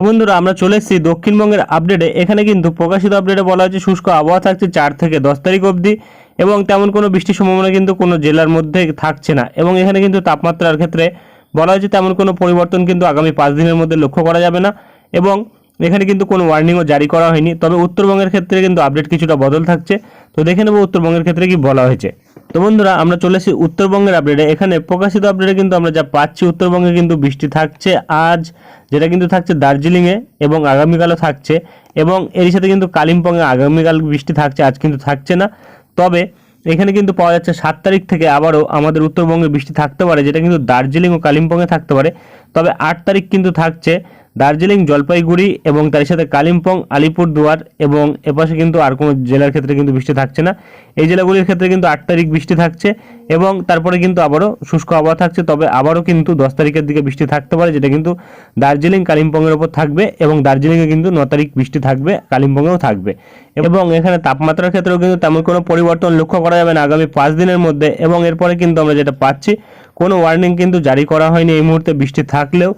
বন্ধুরা, আমরা চলে এসেছি দক্ষিণবঙ্গের আপডেটে এখানে কিন্তু প্রকাশিত আপডেটে বলা হচ্ছে শুষ্ক আবহাওয়া থাকছে চার থেকে দশ তারিখ অবধি এবং তেমন কোনো বৃষ্টির সম্ভাবনা কিন্তু কোনো জেলার মধ্যে থাকছে না। এবং এখানে কিন্তু তাপমাত্রার ক্ষেত্রে বলা হয়েছে, তেমন কোনো পরিবর্তন কিন্তু আগামী পাঁচ দিনের মধ্যে লক্ষ্য করা যাবে না এবং এখানে কিন্তু কোনো ওয়ার্নিংও জারি করা হয়নি। তবে উত্তরবঙ্গের ক্ষেত্রে কিন্তু আপডেট কিছুটা বদল থাকছে। তো দেখে নেব উত্তরবঙ্গের ক্ষেত্রে কি বলা হয়েছে। তো বন্ধুরা, আমরা চলে এসেছি উত্তরবঙ্গের আপডেটে এখানে প্রকাশিত আপডেটে কিন্তু আমরা যা পাচ্ছি, উত্তরবঙ্গে কিন্তু বৃষ্টি থাকছে আজ, যেটা কিন্তু থাকছে দার্জিলিংয়ে এবং আগামীকালও থাকছে এবং এরই সাথে কিন্তু কালিম্পংয়ে আগামীকাল বৃষ্টি থাকছে, আজ কিন্তু থাকছে না। তবে এখানে কিন্তু পাওয়া যাচ্ছে সাত তারিখ থেকে আবারও আমাদের উত্তরবঙ্গে বৃষ্টি থাকতে পারে, যেটা কিন্তু দার্জিলিং ও কালিম্পংয়ে থাকতে পারে। তবে আট তারিখ কিন্তু থাকছে দার্জিলিং, জলপাইগুড়ি এবং তার সাথে কালিম্পং, আলিপুরদুয়ার এবং এপাশে কিন্তু আর কোনো জেলার ক্ষেত্রে কিন্তু বৃষ্টি থাকছে না। এই জেলাগুলির ক্ষেত্রে কিন্তু আট তারিখ বৃষ্টি থাকছে এবং তারপরে কিন্তু আবারও শুষ্ক আবহাওয়া থাকছে, তবে আবারও কিন্তু দশ তারিখের দিকে বৃষ্টি থাকতে পারে, যেটা কিন্তু দার্জিলিং, কালিম্পংয়ের ওপর থাকবে এবং দার্জিলিংয়ে কিন্তু ন তারিখ বৃষ্টি থাকবে, কালিম্পংয়েও থাকবে। এবং এখানে তাপমাত্রার ক্ষেত্রেও কিন্তু তেমন কোনো পরিবর্তন লক্ষ্য করা যাবে না আগামী পাঁচ দিনের মধ্যে এবং এরপরে কিন্তু আমরা যেটা পাচ্ছি কোনো ওয়ার্নিং কিন্তু জারি করা হয়নি এই মুহূর্তে। বৃষ্টি থাকলেও